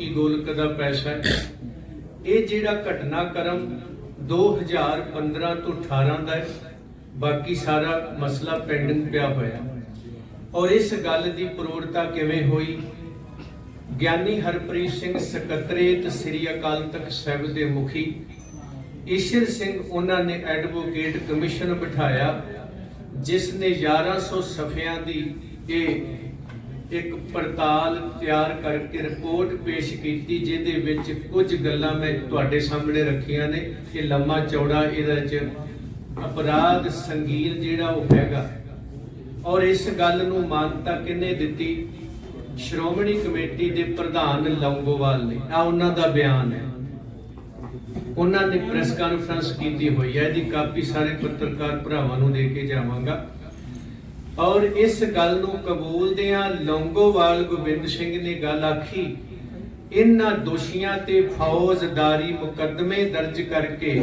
ਕੀ ਗੋਲਕ ਦਾ ਪੈਸਾ ਹੈ? ਇਹ ਜਿਹੜਾ ਘਟਨਾਕ੍ਰਮ 2015 ਤੋਂ 18 ਦਾ ਹੈ, ਬਾਕੀ ਸਾਰਾ ਮਸਲਾ ਪੈਂਡਿੰਗ ਪਿਆ ਹੋਇਆ। ਔਰ ਇਸ ਗੱਲ ਦੀ ਪ੍ਰੋੜਤਾ ਕਿਵੇਂ ਹੋਈ? ਗਿਆਨੀ ਹਰਪ੍ਰੀਤ ਸਿੰਘ ਸਕੱਤਰੇਤ ਸ੍ਰੀ ਅਕਾਲ ਤਖਤ ਸਾਹਿਬ ਦੇ ਮੁਖੀ ਈਸ਼ਰ ਸਿੰਘ, ਉਹਨਾਂ ਨੇ ਐਡਵੋਕੇਟ ਕਮਿਸ਼ਨ ਬਿਠਾਇਆ, ਜਿਸ ਨੇ 1100 ਸਫ਼ਿਆਂ ਦੀ ਇਹ ਇੱਕ ਪੜਤਾਲ ਤਿਆਰ ਕਰਕੇ ਰਿਪੋਰਟ ਪੇਸ਼ ਕੀਤੀ, ਜਿਹਦੇ ਵਿੱਚ ਕੁਝ ਗੱਲਾਂ ਮੈਂ ਤੁਹਾਡੇ ਸਾਹਮਣੇ ਰੱਖੀਆਂ ਨੇ, ਕਿ ਲੰਮਾ ਚੌੜਾ ਇਹਦੇ ਚ ਅਪਰਾਧ ਸੰਗੀਨ ਜਿਹੜਾ ਉਹ ਹੈਗਾ। ਔਰ ਇਸ ਗੱਲ ਨੂੰ ਮਾਨਤਾ ਕਿਹਨੇ ਦਿੱਤੀ? ਸ਼੍ਰੋਮਣੀ ਕਮੇਟੀ ਦੇ ਪ੍ਰਧਾਨ ਲੌਂਗੋਵਾਲ ਨੇ। ਆ ਉਹਨਾਂ ਦਾ ਬਿਆਨ ਹੈ। ਉਹਨਾਂ ਨੇ ਪ੍ਰੈਸ ਕਾਨਫਰੰਸ ਕੀਤੀ ਹੋਈ ਹੈ। ਇਹਦੀ ਕਾਪੀ ਸਾਰੇ ਪੱਤਰਕਾਰ ਭਰਾਵਾਂ ਨੂੰ ਦੇ ਕੇ ਜਾਵਾਂਗਾ। ਔਰ ਇਸ ਗੱਲ ਨੂੰ ਕਬੂਲਦਿਆਂ ਲੌਂਗੋਵਾਲ ਗੋਬਿੰਦ ਸਿੰਘ ਨੇ ਗੱਲ ਆਖੀ ਇਹਨਾਂ ਦੋਸ਼ੀਆਂ ਤੇ ਫੌਜਦਾਰੀ ਮੁਕੱਦਮੇ ਦਰਜ ਕਰਕੇ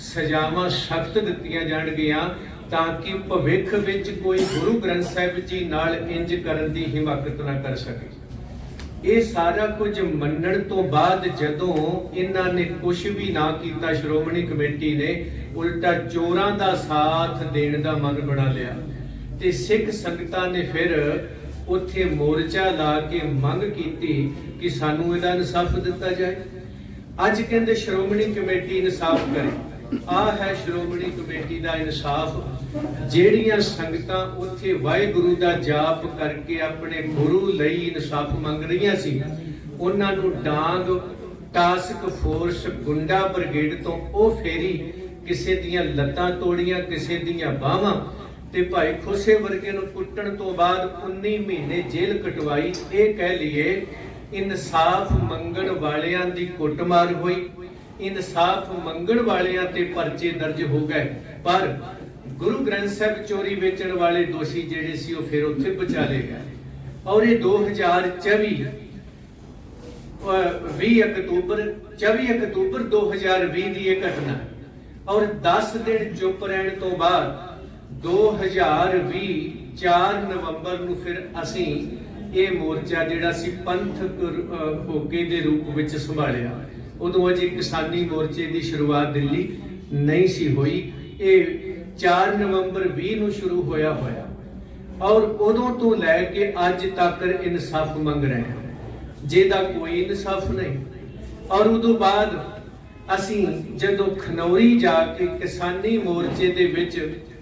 ਸਜ਼ਾਵਾਂ ਸਖਤ ਦਿੱਤੀਆਂ ਜਾਣਗੀਆਂ ਤਾਂ ਕਿ ਭਵਿੱਖ ਵਿੱਚ ਕੋਈ ਗੁਰੂ ਗ੍ਰੰਥ ਸਾਹਿਬ ਜੀ ਨਾਲ ਇੰਜ ਕਰਨ ਦੀ ਹਿਮਾਕਤ ਨਾ ਕਰ ਸਕੇ। ਇਹ ਸਾਰਾ ਕੁਝ ਮੰਨਣ ਤੋਂ ਬਾਅਦ ਜਦੋਂ ਇਹਨਾਂ ਨੇ ਕੁਝ ਵੀ ਨਾ ਕੀਤਾ, ਸ਼੍ਰੋਮਣੀ ਕਮੇਟੀ ਨੇ ਉਲਟਾ ਚੋਰਾਂ ਦਾ ਸਾਥ ਦੇਣ ਦਾ ਮਨ ਬਣਾ ਲਿਆ। ਤੇ ਸਿੱਖ ਸੰਗਤਾਂ ਨੇ ਫਿਰ ਉੱਥੇ ਮੋਰਚਾ ਲਾ ਕੇ ਮੰਗ ਕੀਤੀ ਕਿ ਸਾਨੂੰ ਇਹਦਾ ਇਨਸਾਫ ਦਿੱਤਾ ਜਾਏ। ਅੱਜ ਕਹਿੰਦੇ ਸ਼੍ਰੋਮਣੀ ਕਮੇਟੀ ਇਨਸਾਫ ਕਰੇ। ਆ ਹੈ ਸ਼੍ਰੋਮਣੀ ਕਮੇਟੀ ਦਾ ਇਨਸਾਫ। ਜਿਹੜੀਆਂ ਸੰਗਤਾਂ ਉੱਥੇ ਵਾਹਿਗੁਰੂ ਦਾ ਜਾਪ ਕਰਕੇ ਆਪਣੇ ਗੁਰੂ ਲਈ ਇਨਸਾਫ ਮੰਗ ਰਹੀਆਂ ਸੀ, ਉਹਨਾਂ ਨੂੰ ਡਾਂਗ, ਟਾਸਕ ਫੋਰਸ ਗੁੰਡਾ ਬ੍ਰਿਗੇਡ ਤੋਂ ਉਹ ਫੇਰੀ ਕਿਸੇ ਦੀਆਂ ਲੱਤਾਂ ਤੋੜੀਆਂ, ਕਿਸੇ ਦੀਆਂ ਬਾਹਾਂ ਤੇ ਭਾਈ ਖੁਸੇ ਵਰਗੇ ਨੂੰ ਕੁੱਟਣ ਤੋਂ ਬਾਅਦ 19 ਮਹੀਨੇ ਜੇਲ੍ਹ ਕਟਵਾਈ। ਇਹ ਕਹਿ ਲਈਏ, ਇਨਸਾਫ ਮੰਗਣ ਵਾਲਿਆਂ ਦੀ ਕੁੱਟਮਾਰ ਹੋਈ। ਇਨਸਾਫ ਮੰਗਣ ਵਾਲਿਆਂ ਤੇ ਪਰਚੇ ਦਰਜ ਹੋ ਗਏ। ਪਰ ਗੁਰੂ ਗ੍ਰੰਥ ਸਾਹਿਬ ਚੋਰੀ ਵੇਚਣ ਵਾਲੇ ਦੋਸ਼ੀ ਜਿਹੜੇ ਸੀ, ਉਹ ਫਿਰ ਉੱਥੇ ਬਚਾ ਲਏ ਗਏ। ਔਰ ਇਹ 2024 20 ਅਕਤੂਬਰ 24 ਅਕਤੂਬਰ 2020 ਦੀ ਇਹ ਘਟਨਾ। ਔਰ 10 ਦਿਨ ਚੁੱਪ ਰਹਿਣ ਤੋਂ ਬਾਅਦ 2020 4 ਨਵੰਬਰ ਨੂੰ ਫਿਰ ਅਸੀਂ ਇਹ ਮੋਰਚਾ ਜਿਹੜਾ ਸੀ ਪੰਥਕ ਹੋਕੇ ਦੇ ਰੂਪ ਵਿੱਚ ਸੰਭਾਲਿਆ। ਉਦੋਂ ਅਜੇ ਕਿਸਾਨੀ ਮੋਰਚੇ ਦੀ ਸ਼ੁਰੂਆਤ ਦਿੱਲੀ ਨਹੀਂ ਸੀ ਹੋਈ। ਇਹ 4 ਨਵੰਬਰ 20 ਨੂੰ ਸ਼ੁਰੂ ਹੋਇਆ ਹੋਇਆ। ਔਰ ਉਦੋਂ ਤੋਂ ਲੈ ਕੇ ਅੱਜ ਤੱਕ ਇਨਸਾਫ ਮੰਗ ਰਹੇ ਹਾਂ। ਜਿਹਦਾ ਕੋਈ ਇਨਸਾਫ ਨਹੀਂ। ਔਰ ਉਦੋਂ ਬਾਅਦ ਅਸੀਂ ਜਦੋਂ ਖਨੌਰੀ ਜਾ ਕੇ ਕਿਸਾਨੀ ਮੋਰਚੇ ਦੇ ਵਿੱਚ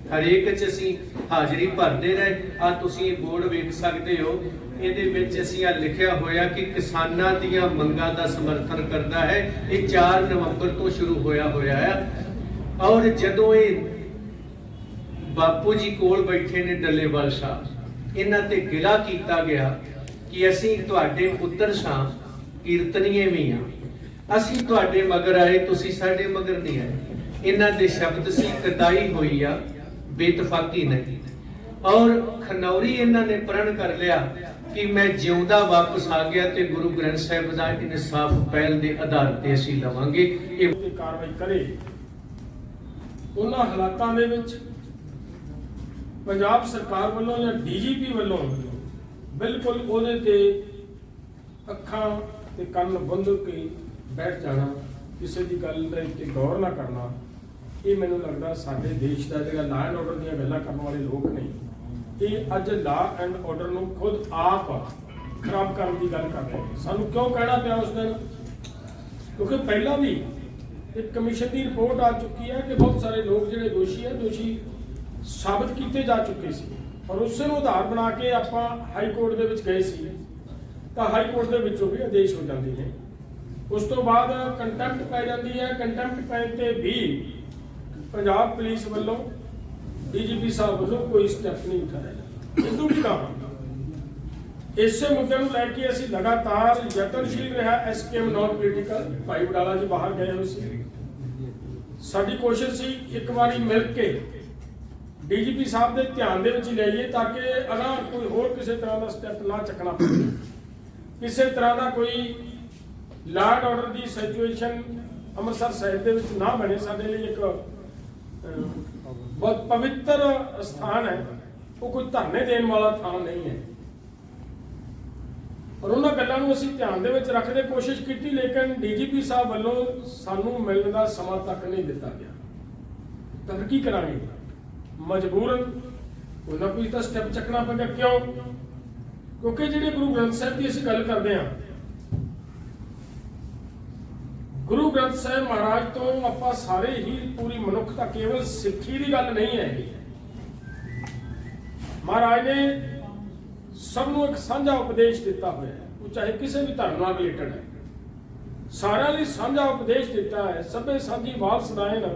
ਹਰੇਕ ਚ ਅਸੀਂ ਹਾਜ਼ਰੀ ਭਰਦੇ ਰਹੇ। ਆ ਤੁਸੀਂ ਇਹ ਬੋਰਡ ਵੇਖ ਸਕਦੇ ਹੋ, ਇਹਦੇ ਵਿੱਚ ਅਸੀਂ ਆ ਲਿਖਿਆ ਹੋਇਆ ਕਿ ਕਿਸਾਨਾਂ ਦੀਆਂ ਮੰਗਾਂ ਦਾ ਸਮਰਥਨ ਕਰਦਾ ਹੈ। ਇਹ 4 ਨਵੰਬਰ ਤੋਂ ਸ਼ੁਰੂ ਹੋਇਆ ਹੋਇਆ ਹੈ ਔਰ ਜਦੋਂ ਇਹ ਬਾਪੂ ਜੀ ਕੋਲ ਬੈਠੇ ਨੇ ਡੱਲੇਵਾਲ ਸਾਹਿਬ, ਇਹਨਾਂ ਤੇ ਗਿਲਾ ਕੀਤਾ ਗਿਆ ਕਿ ਅਸੀਂ ਤੁਹਾਡੇ ਪੁੱਤਰ ਸਾਂ, ਕੀਰਤਨੀਏ ਵੀ ਆ। ਅਸੀਂ ਤੁਹਾਡੇ ਮਗਰ ਆਏ, ਤੁਸੀਂ ਸਾਡੇ ਮਗਰ ਨਹੀਂ ਆਏ। ਇਹਨਾਂ ਦੇ ਸ਼ਬਦ ਸੀ, ਕਦਾਈ ਹੋਈ ਆ। ਬੇਤਫਾਕੀ ਨਹੀਂ। ਔਰ ਖਨੌਰੀ ਇਹਨਾਂ ਨੇ ਪ੍ਰਣ ਕਰ ਲਿਆ ਕਿ ਮੈਂ ਜਿਉਂਦਾ ਵਾਪਸ ਆ ਗਿਆ ਤੇ ਗੁਰੂ ਗ੍ਰੰਥ ਸਾਹਿਬ ਦਾ ਇਨਸਾਫ ਪਹਿਲ ਦੇ ਆਧਾਰ ਤੇ ਅਸੀਂ ਲਵਾਂਗੇ। ਇਹ ਕਾਰਵਾਈ ਕਰੇ। ਉਹਨਾਂ ਹਾਲਾਤਾਂ ਦੇ ਵਿੱਚ ਪੰਜਾਬ ਸਰਕਾਰ ਵੱਲੋਂ ਜਾਂ ਡੀਜੀਪੀ ਵੱਲੋਂ ਬਿਲਕੁਲ ਉਹਦੇ ਤੇ ਅੱਖਾਂ ਤੇ ਕੰਨ ਬੰਦ ਕੇ ਬੈਠ ਜਾਣਾ, ਕਿਸੇ ਦੀ ਗੱਲ ਦੇ ਗੌਰ ਨਾ ਕਰਨਾ ਇਹ ਮੈਨੂੰ ਲੱਗਦਾ ਸਾਡੇ ਦੇਸ਼ ਦਾ ਜਿਹੜਾ ਲਾਅ ਐਂਡ ਆਰਡਰ ਦੀਆਂ ਗੱਲਾਂ ਕਰਨ ਵਾਲੇ ਲੋਕ ਨੇ, ਇਹ ਅੱਜ ਲਾਅ ਐਂਡ ਆਰਡਰ ਨੂੰ ਖੁਦ ਆਪ ਖਰਾਬ ਕਰਨ ਦੀ ਗੱਲ ਕਰ ਰਹੇ ਸਾਨੂੰ ਕਿਉਂ ਕਹਿਣਾ ਪਿਆ ਉਸ ਦਿਨ? ਕਿਉਂਕਿ ਪਹਿਲਾਂ ਵੀ ਇੱਕ ਕਮਿਸ਼ਨ ਦੀ ਰਿਪੋਰਟ ਆ ਚੁੱਕੀ ਹੈ ਕਿ ਬਹੁਤ ਸਾਰੇ ਲੋਕ ਜਿਹੜੇ ਦੋਸ਼ੀ ਹੈ, ਦੋਸ਼ੀ ਸਾਬਤ ਕੀਤੇ ਜਾ ਚੁੱਕੇ ਸੀ। ਔਰ ਉਸੇ ਨੂੰ ਆਧਾਰ ਬਣਾ ਕੇ ਆਪਾਂ ਹਾਈ ਕੋਰਟ ਦੇ ਵਿੱਚ ਗਏ ਸੀ। ਤਾਂ ਹਾਈ ਕੋਰਟ ਦੇ ਵਿੱਚੋਂ ਵੀ ਆਦੇਸ਼ ਹੋ ਜਾਂਦੇ ਨੇ। ਉਸ ਤੋਂ ਬਾਅਦ ਕੰਟੈਂਪਟ ਪੈ ਜਾਂਦੀ ਹੈ। ਕੰਟੈਂਪਟ ਪੈਣ ਤੇ ਵੀ ਪੰਜਾਬ ਪੁਲਿਸ ਵੱਲੋਂ ਡੀਜੀਪੀ ਸਾਹਿਬ ਵੱਲੋਂ ਕੋਈ ਸਟੈਪ ਨਹੀਂ ਉਠਾਇਆ ਜਾਂਦਾ। ਵੀ ਕਾਰਨ ਇਸੇ ਮੁੱਦੇ ਨੂੰ ਲੈ ਕੇ ਅਸੀਂ ਲਗਾਤਾਰ ਯਤਨਸ਼ੀਲ ਰਿਹਾ ਐਸਕੇਐਮ ਨਾਨ ਪੋਲੀਟੀਕਲ ਭਾਈ ਵਡਾਲਾ ਜੀ ਬਾਹਰ ਗਏ ਹੋਏ ਸੀ। ਸਾਡੀ ਕੋਸ਼ਿਸ਼ ਸੀ ਇੱਕ ਵਾਰੀ ਮਿਲ ਕੇ ਡੀਜੀਪੀ ਸਾਹਿਬ ਦੇ ਧਿਆਨ ਦੇ ਵਿੱਚ ਲੈ ਲਿਆਈਏ ਤਾਂ ਕਿ ਅਗਾਂਹ ਕੋਈ ਹੋਰ ਕਿਸੇ ਤਰ੍ਹਾਂ ਦਾ ਸਟੈਪ ਨਾ ਚੱਕਣਾ ਪਵੇ। ਕਿਸੇ ਤਰ੍ਹਾਂ ਦਾ ਕੋਈ ਲਾਰਡ ਆਰਡਰ ਦੀ ਸਿਚੁਏਸ਼ਨ ਅੰਮ੍ਰਿਤਸਰ ਸਾਹਿਬ ਦੇ ਵਿੱਚ ਨਾ ਬਣੇ ਸਾਡੇ ਲਈ ਇੱਕ ਬਹੁਤ ਪਵਿੱਤਰ ਸਥਾਨ ਹੈ। ਉਹ ਕੋਈ ਧਰਨੇ ਦੇਣ ਵਾਲਾ ਥਾਂ ਨਹੀਂ ਹੈ। ਔਰ ਉਹਨਾਂ ਗੱਲਾਂ ਨੂੰ ਅਸੀਂ ਧਿਆਨ ਦੇ ਵਿੱਚ ਰੱਖਦੇ ਕੋਸ਼ਿਸ਼ ਕੀਤੀ, ਲੇਕਿਨ ਡੀਜੀਪੀ ਸਾਹਿਬ ਵੱਲੋਂ ਸਾਨੂੰ ਮਿਲਣ ਦਾ ਸਮਾਂ ਤੱਕ ਨਹੀਂ ਦਿੱਤਾ ਗਿਆ। ਤਾਂ ਕੀ ਕਰਾਂਗੇ? ਮਜਬੂਰਨ, ਕੋਈ ਨਾ ਕੋਈ ਤਾਂ ਸਟੈਪ ਚੱਕਣਾ ਪੈਗਾ ਕਿਉਂ? ਕਿਉਂਕਿ ਜਿਹੜੇ ਗੁਰੂ ਗ੍ਰੰਥ ਸਾਹਿਬ ਦੀ ਅਸੀਂ ਗੱਲ ਕਰਦੇ ਹਾਂ ਗੁਰੂ ਗ੍ਰੰਥ ਸਾਹਿਬ ਮਹਾਰਾਜ ਤੋਂ ਆਪਾਂ ਸਾਰੇ ਹੀ ਪੂਰੀ ਮਨੁੱਖਤਾ ਕੇਵਲ ਸਿੱਖੀ ਦੀ ਗੱਲ ਨਹੀਂ ਹੈ ਇਹ। ਮਹਾਰਾਜ ਨੇ ਸਭ ਨੂੰ ਇੱਕ ਸਾਂਝਾ ਉਪਦੇਸ਼ ਦਿੱਤਾ ਹੋਇਆ ਹੈ। ਉਹ ਚਾਹੇ ਕਿਸੇ ਵੀ ਧਰਮ ਨਾਲ ਰਿਲੇਟਡ ਹੈ। ਸਾਰਿਆਂ ਲਈ ਸਾਂਝਾ ਉਪਦੇਸ਼ ਦਿੱਤਾ ਹੈ। ਸਭੇ ਸਾਂਝੀ ਬਾਤ ਸੁਣਾਏ ਨਾ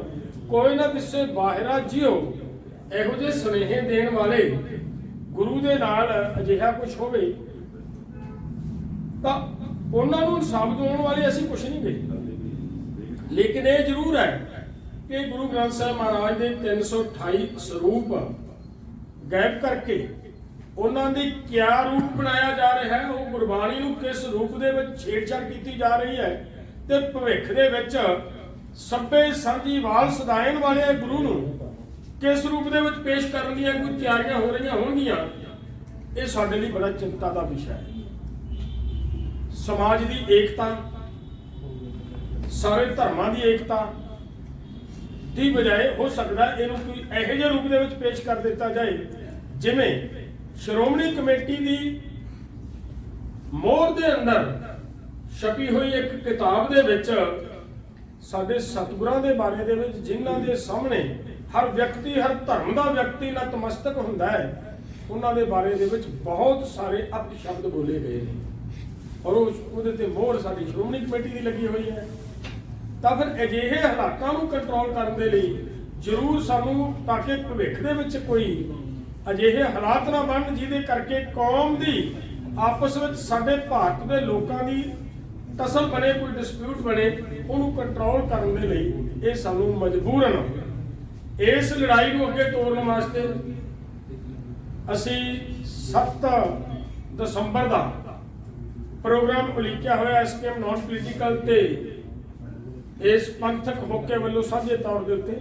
ਕੋਈ ਨਾ ਕਿਸੇ ਬਾਹਰਾ ਜਿਓ ਇਹੋ ਜਿਹੇ ਸੁਨੇਹੇ ਦੇਣ ਵਾਲੇ ਗੁਰੂ ਦੇ ਨਾਲ ਅਜਿਹਾ ਕੁਝ ਹੋਵੇ ਤਾਂ ਉਹਨਾਂ ਨੂੰ ਇਨਸਾਫ ਦਿਵਾਉਣ ਵਾਲੇ ਅਸੀਂ ਕੁਝ ਨਹੀਂ ਗਏ ਲੇਕਿਨ ਇਹ ਜ਼ਰੂਰ ਹੈ ਕਿ ਗੁਰੂ ਗ੍ਰੰਥ ਸਾਹਿਬ ਮਹਾਰਾਜ ਦੇ 328 ਸਰੂਪ ਗਾਇਬ ਕਰਕੇ ਉਹਨਾਂ ਦੀ ਕਿਆ ਰੂਪ ਬਣਾਇਆ ਜਾ ਰਿਹਾ ਹੈ, ਉਹ ਗੁਰਬਾਣੀ ਨੂੰ ਕਿਸ ਰੂਪ ਦੇ ਵਿੱਚ ਛੇੜਛਾੜ ਕੀਤੀ ਜਾ ਰਹੀ ਹੈ ਤੇ ਭਵਿੱਖ ਦੇ ਵਿੱਚ ਸੱਬੇ ਸਾਂਝੀ ਵਾਲ ਸਦਾਇਨ ਵਾਲੇ ਗੁਰੂ ਨੂੰ ਕਿਸ ਰੂਪ ਦੇ ਵਿੱਚ ਪੇਸ਼ ਕਰਨ ਦੀਆਂ ਕੋਈ ਤਿਆਰੀਆਂ ਹੋ ਰਹੀਆਂ ਹੋਣਗੀਆਂ, ਇਹ ਸਾਡੇ ਲਈ ਬੜਾ ਚਿੰਤਾ ਦਾ ਵਿਸ਼ਾ ਹੈ। ਸਮਾਜ ਦੀ ਏਕਤਾ ਸਾਰੇ ਧਰਮਾਂ ਦੀ ਏਕਤਾ ਦੀ ਬਜਾਏ ਹੋ ਸਕਦਾ ਇਹਨੂੰ ਕੋਈ ਇਹੋ ਜਿਹੇ ਰੂਪ ਦੇ ਵਿੱਚ ਪੇਸ਼ ਕਰ ਦਿੱਤਾ ਜਾਏ, ਜਿਵੇਂ ਸ਼੍ਰੋਮਣੀ ਕਮੇਟੀ ਦੀ ਮੋਹਰ ਦੇ ਅੰਦਰ ਛਪੀ ਹੋਈ ਇੱਕ ਕਿਤਾਬ ਦੇ ਵਿੱਚ ਸਾਡੇ ਸਤਿਗੁਰਾਂ ਦੇ ਬਾਰੇ ਦੇ ਵਿੱਚ ਜਿਨ੍ਹਾਂ ਦੇ ਸਾਹਮਣੇ ਹਰ ਵਿਅਕਤੀ, ਹਰ ਧਰਮ ਦਾ ਵਿਅਕਤੀ ਨਤਮਸਤਕ ਹੁੰਦਾ ਹੈ, ਉਹਨਾਂ ਦੇ ਬਾਰੇ ਦੇ ਵਿੱਚ ਬਹੁਤ ਸਾਰੇ ਅਪਸ਼ਬਦ ਸ਼ਬਦ ਬੋਲੇ ਗਏ ਨੇ। ਔਰ ਉਹ ਉਹਦੇ ਤੇ ਮੋਹਰ ਸਾਡੀ ਸ਼੍ਰੋਮਣੀ ਕਮੇਟੀ ਦੀ ਲੱਗੀ ਹੋਈ ਹੈ। ਤਾਂ ਫਿਰ ਅਜਿਹੇ ਹਾਲਾਤਾਂ ਨੂੰ ਕੰਟਰੋਲ ਕਰਨ ਦੇ ਲਈ ਜ਼ਰੂਰ ਸਾਨੂੰ ਤਾਂ ਕਿ ਭਵਿੱਖ ਦੇ ਵਿੱਚ ਕੋਈ ਅਜਿਹੇ ਹਾਲਾਤ ਨਾ ਬਣਨ ਜਿਹਦੇ ਕਰਕੇ ਕੌਮ ਦੀ ਆਪਸ ਵਿੱਚ ਸਾਡੇ ਭਾਰਤ ਦੇ ਲੋਕਾਂ ਦੀ ਤਸਲ ਬਣੇ, ਕੋਈ ਡਿਸਪਿਊਟ ਬਣੇ, ਉਹਨੂੰ ਕੰਟਰੋਲ ਕਰਨ ਦੇ ਲਈ ਇਹ ਸਾਨੂੰ ਮਜਬੂਰਨ ਇਸ ਲੜਾਈ ਨੂੰ ਅੱਗੇ ਤੋਰਨ ਵਾਸਤੇ ਅਸੀਂ 7 ਦਸੰਬਰ ਦਾ ਪ੍ਰੋਗਰਾਮ ਉਲੀਕਿਆ ਹੋਇਆ ਐਸਕੇਐਮ ਨਾਨ ਪੋਲੀਟੀਕਲ ਤੇ ਇਸ ਪੰਥਕ ਹੋਕੇ ਵੱਲੋਂ ਸਾਂਝੇ ਤੌਰ ਦੇ ਉੱਤੇ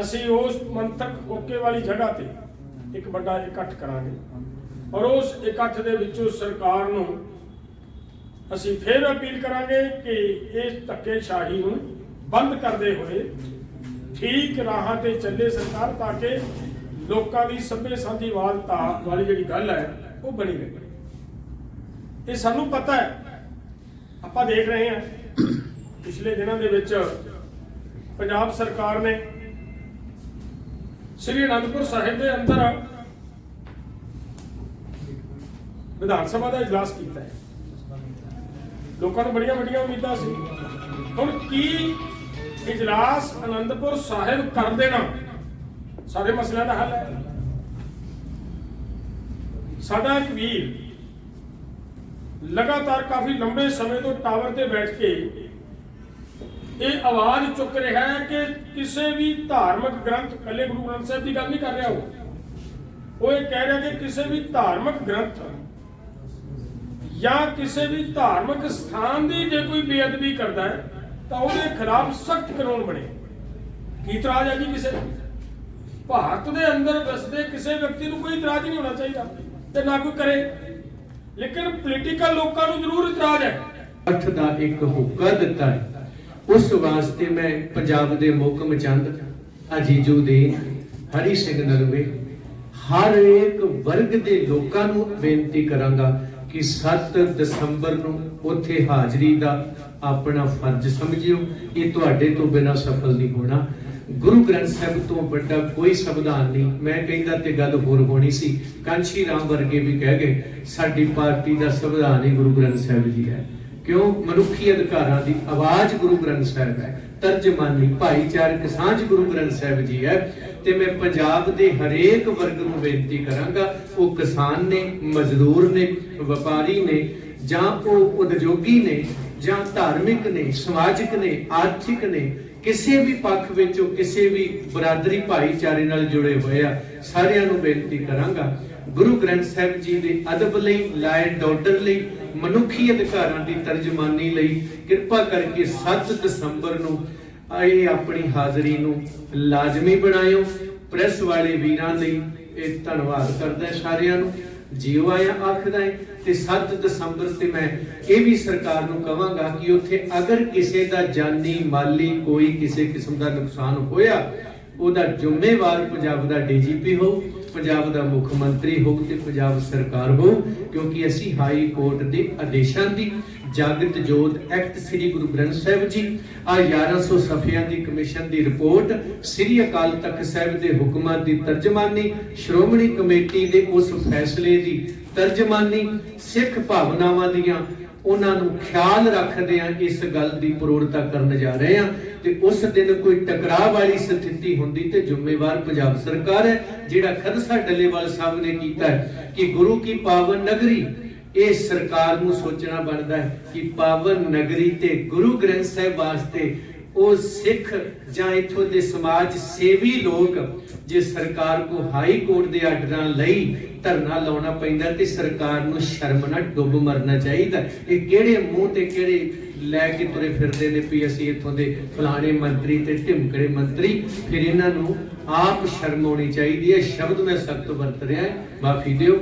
ਅਸੀਂ ਉਸ ਪੰਥਕ ਹੋਕੇ ਵਾਲੀ ਜਗ੍ਹਾ ਤੇ ਇੱਕ ਵੱਡਾ ਇਕੱਠ ਕਰਾਂਗੇ ਔਰ ਉਸ ਇਕੱਠ ਦੇ ਵਿੱਚੋਂ ਸਰਕਾਰ ਨੂੰ ਅਸੀਂ ਫੇਰ ਅਪੀਲ ਕਰਾਂਗੇ ਕਿ ਇਸ ਧੱਕੇਸ਼ਾਹੀ ਨੂੰ ਬੰਦ ਕਰਦੇ ਹੋਏ ਠੀਕ ਰਾਹਾਂ ਤੇ ਚੱਲੇ ਸਰਕਾਰ ਤਾਂ ਕਿ ਲੋਕਾਂ ਦੀ ਸਭੇ ਸਾਂਝੀਵਾਲਤਾ ਵਾਲੀ ਜਿਹੜੀ ਗੱਲ ਹੈ ਉਹ ਬਣੀ ਰਹੇ। ਇਹ ਸਾਨੂੰ ਪਤਾ ਹੈ। ਆਪਾਂ ਦੇਖ ਰਹੇ ਹਾਂ। ਪਿਛਲੇ ਦਿਨਾਂ ਦੇ ਵਿੱਚ ਪੰਜਾਬ ਸਰਕਾਰ ਨੇ ਸ੍ਰੀ ਅਨੰਦਪੁਰ ਸਾਹਿਬ ਦੇ ਅੰਦਰ ਵਿਧਾਨ ਸਭਾ ਦਾ ਇਜਲਾਸ ਕੀਤਾ ਹੈ। ਲੋਕਾਂ ਨੂੰ ਬੜੀਆਂ ਵੱਡੀਆਂ ਉਮੀਦਾਂ ਸੀ। ਹੁਣ ਕੀ ਇਜਲਾਸ ਅਨੰਦਪੁਰ ਸਾਹਿਬ ਕਰ ਦੇਣਾ? ਸਾਰੇ ਮਸਲਿਆਂ ਦਾ ਹੱਲ ਹੈ। ਸਾਡਾ ਇੱਕ ਵੀਰ ਲਗਾਤਾਰ ਕਾਫੀ ਲੰਬੇ ਸਮੇਂ ਤੋਂ ਟਾਵਰ ਤੇ ਬੈਠ ਕੇ ਇਹ ਆਵਾਜ਼ ਚੁੱਕ ਰਿਹਾ ਹੈ ਕਿ ਕਿਸੇ ਵੀ ਧਾਰਮਿਕ ਗ੍ਰੰਥ ਕੱਲੇ ਗੁਰੂ ਗ੍ਰੰਥ ਸਾਹਿਬ ਦੀ ਗੱਲ ਨਹੀਂ ਕਰ ਰਿਹਾ ਉਹ। ਉਹ ਇਹ ਕਹਿ ਰਿਹਾ ਕਿ ਕਿਸੇ ਵੀ ਧਾਰਮਿਕ ਗ੍ਰੰਥ ਜਾਂ ਕਿਸੇ ਵੀ ਧਾਰਮਿਕ ਸਥਾਨ ਦੀ ਜੇ ਕੋਈ ਬੇਅਦਬੀ ਕਰਦਾ ਹੈ, ਤਾਂ ਉਹਦੇ ਖਿਲਾਫ ਸਖਤ ਕਾਨੂੰਨ ਬਣੇ। ਕੀ ਇਤਰਾਜ਼ ਹੈ ਜੀ ਕਿਸੇ ਨੂੰ ਭਾਰਤ ਦੇ ਅੰਦਰ ਵਸਦੇ ਕਿਸੇ ਵਿਅਕਤੀ ਨੂੰ ਕੋਈ ਇਤਰਾਜ਼ ਨਹੀਂ ਹੋਣਾ ਚਾਹੀਦਾ ਤੇ ਨਾ ਕੋਈ ਕਰੇ। ਲੇਕਿਨ ਪੋਲੀਟੀਕਲ ਲੋਕਾਂ ਨੂੰ ਜ਼ਰੂਰ ਇਤਰਾਜ਼ ਹੈ। ਅੱਠ ਦਾ ਇੱਕ ਹੁਕਾ ਦਿੱਤਾ ਹੈ। ਉਸ ਵਾਸਤੇ ਮੈਂ ਪੰਜਾਬ ਦੇ ਮੁਕਮ ਚੰਦ ਅਜੀਜੂ ਦੇ ਹਰੀ ਸਿੰਘ ਨਰਵੇ ਹਰ ਇੱਕ ਵਰਗ ਦੇ ਲੋਕਾਂ ਨੂੰ ਬੇਨਤੀ ਕਰਾਂਗਾ ਕਿ 7 ਦਸੰਬਰ ਨੂੰ ਉੱਥੇ ਹਾਜ਼ਰੀ ਦਾ ਆਪਣਾ ਫਰਜ਼ ਸਮਝਿਓ। ਇਹ ਤੁਹਾਡੇ ਤੋਂ ਬਿਨਾਂ ਸਫਲ ਨਹੀਂ ਹੋਣਾ। ਗੁਰੂ ਗ੍ਰੰਥ ਸਾਹਿਬ ਤੋਂ ਵੱਡਾ ਕੋਈ ਸੰਵਿਧਾਨ ਨਹੀਂ। ਮੈਂ ਕਹਿੰਦਾ ਤੇ ਗੱਲ ਹੋਰ ਹੋਣੀ ਸੀ। ਕਾਂਸ਼ੀ ਰਾਮ ਵਰਗੇ ਵੀ ਕਹਿ ਗਏ, ਸਾਡੀ ਪਾਰਟੀ ਦਾ ਸੰਵਿਧਾਨ ਹੀ ਗੁਰੂ ਗ੍ਰੰਥ ਸਾਹਿਬ ਜੀ ਹੈ। ਕਿਉਂ? ਮਨੁੱਖੀ ਅਧਿਕਾਰਾਂ ਦੀ ਆਵਾਜ਼ ਗੁਰੂ ਗ੍ਰੰਥ ਸਾਹਿਬ ਹੈ, ਤਰਜਮਾਨੀ, ਭਾਈਚਾਰਕ ਸਾਂਝ ਗੁਰੂ ਗ੍ਰੰਥ ਸਾਹਿਬ ਜੀ ਹੈ ਤੇ ਮੈਂ ਪੰਜਾਬ ਦੇ ਹਰੇਕ ਵਰਗ ਨੂੰ ਬੇਨਤੀ ਕਰਾਂਗਾ, ਉਹ ਕਿਸਾਨ ਨੇ, ਮਜ਼ਦੂਰ ਨੇ, ਵਪਾਰੀ ਨੇ, ਜਾਂ ਉਹ ਉਦਯੋਗੀ ਨੇ, ਜਾਂ ਧਾਰਮਿਕ ਨੇ, ਸਮਾਜਿਕ ਨੇ, ਆਰਥਿਕ ਨੇ, ਕਿਸੇ ਵੀ ਪੱਖ ਵਿੱਚੋਂ ਕਿਸੇ ਵੀ ਬਰਾਦਰੀ ਭਾਈਚਾਰੇ ਨਾਲ ਜੁੜੇ ਹੋਏ ਆ, ਸਾਰਿਆਂ ਨੂੰ ਬੇਨਤੀ ਕਰਾਂਗਾ, ਗੁਰੂ ਗ੍ਰੰਥ ਸਾਹਿਬ ਜੀ ਦੇ ਅਦਬ ਲਈ ਲਾਇਨ ਡਾਟਰ ਲਈ ਮਨੁੱਖੀ ਅਧਿਕਾਰਾਂ ਦੀ ਤਰਜਮਾਨੀ ਲਈ ਕਿਰਪਾ ਕਰਕੇ 7 ਦਸੰਬਰ ਨੂੰ ਇਹ ਆਪਣੀ ਹਾਜ਼ਰੀ ਨੂੰ ਲਾਜ਼ਮੀ ਬਣਾਇਓ। ਪ੍ਰੈਸ ਵਾਲੇ ਵੀਰਾਂ ਲਈ ਇਹ ਧੰਨਵਾਦ ਕਰਦਾ ਸਾਰਿਆਂ ਨੂੰ। ਜਿਉ ਆਇਆ ਆਖਦਾ ਹੈ, ਤੇ 7 ਦਸੰਬਰ ਤੇ ਮੈਂ ਇਹ ਵੀ ਸਰਕਾਰ ਨੂੰ ਕਵਾਂਗਾ ਕਿ ਉੱਥੇ ਅਗਰ ਕਿਸੇ ਦਾ ਜਾਨੀ ਮਾਲੀ ਕੋਈ ਕਿਸੇ ਕਿਸਮ ਦਾ ਨੁਕਸਾਨ ਹੋਇਆ, ਉਹਦਾ ਜ਼ਿੰਮੇਵਾਰ ਪੰਜਾਬ ਦਾ ਡੀਜੀਪੀ ਹੋ ਪੰਜਾਬ ਦਾ ਮੁੱਖ ਮੰਤਰੀ ਹੋ ਤੇ ਪੰਜਾਬ ਸਰਕਾਰ ਹੋ, ਕਿਉਂਕਿ ਅਸੀਂ ਹਾਈ ਕੋਰਟ ਦੇ ਆਦੇਸ਼ਾਂ ਦੀ ਜਾਗਰਤ ਜੋਤ ਐਕਟ ਸ੍ਰੀ ਗੁਰੂ ਗ੍ਰੰਥ ਸਾਹਿਬ ਜੀ, ਆ 1100 ਸਫਿਆਂ ਦੀ ਕਮਿਸ਼ਨ ਦੀ ਰਿਪੋਰਟ, ਸ੍ਰੀ ਅਕਾਲ ਤਖਤ ਸਾਹਿਬ ਦੇ ਹੁਕਮਾਂ ਦੀ ਤਰਜਮਾਨੀ, ਸ਼੍ਰੋਮਣੀ ਕਮੇਟੀ ਦੇ ਉਸ ਫੈਸਲੇ ਦੀ ਤਰਜਮਾਨੀ, ਸਿੱਖ ਭਾਵਨਾਵਾਂ ਦੀਆਂ ਉਹਨਾਂ ਨੂੰ ਖਿਆਲ ਰੱਖਦੇ ਆ ਇਸ ਗੱਲ ਦੀ ਪ੍ਰੋੜਤਾ ਕਰਨ ਜਾ ਰਹੇ ਆ ਤੇ ਉਸ ਦਿਨ ਕੋਈ ਟਕਰਾਅ ਵਾਲੀ ਸਥਿਤੀ ਹੁੰਦੀ ਤੇ ਜ਼ਿੰਮੇਵਾਰ ਪੰਜਾਬ ਸਰਕਾਰ ਹੈ, ਜਿਹੜਾ ਖਦਸਾ ਡੱਲੇਵਾਲ ਸਾਹਿਬ ਨੇ ਕੀਤਾ ਹੈ ਕਿ ਗੁਰੂ ਕੀ ਪਾਵਨ ਨਗਰੀ, ਇਹ ਸਰਕਾਰ ਨੂੰ ਸੋਚਣਾ ਬਣਦਾ ਹੈ ਕਿ ਪਾਵਨ ਨਗਰੀ ਤੇ ਗੁਰੂ ਗ੍ਰੰਥ ਸਾਹਿਬ ਵਾਸਤੇ ਉਹ ਸਿੱਖ ਜਾਂ ਇਥੋਂ ਦੇ ਸਮਾਜ ਸੇਵੀ ਲੋਕ ਜੇ ਸਰਕਾਰ ਕੋ ਹਾਈ ਕੋਰਟ ਦੇ ਆਰਡਰਾਂ ਲਈ ਧਰਨਾ ਲਾਉਣਾ ਪੈਂਦਾ ਤੇ ਸਰਕਾਰ ਨੂੰ ਸ਼ਰਮ ਨਾਲ ਡੁੱਬ ਮਰਨਾ ਚਾਹੀਦਾ। ਇਹ ਕਿਹੜੇ ਮੂੰਹ ਤੇ ਕਿਹੜੇ ਲੈ ਕੇ ਤੁਰੇ ਫਿਰਦੇ ਨੇ ਵੀ ਅਸੀਂ ਇਥੋਂ ਦੇ ਫਲਾਣੇ ਮੰਤਰੀ ਤੇ ਢਿਮਕੜੇ ਮੰਤਰੀ, ਫਿਰ ਇਹਨਾਂ ਨੂੰ ਆਪ ਸ਼ਰਮ ਆਉਣੀ ਚਾਹੀਦੀ ਹੈ। ਸ਼ਬਦ ਮੈਂ ਸਖਤ ਵਰਤ ਰਿਹਾ, ਮਾਫੀ ਦਿਓ।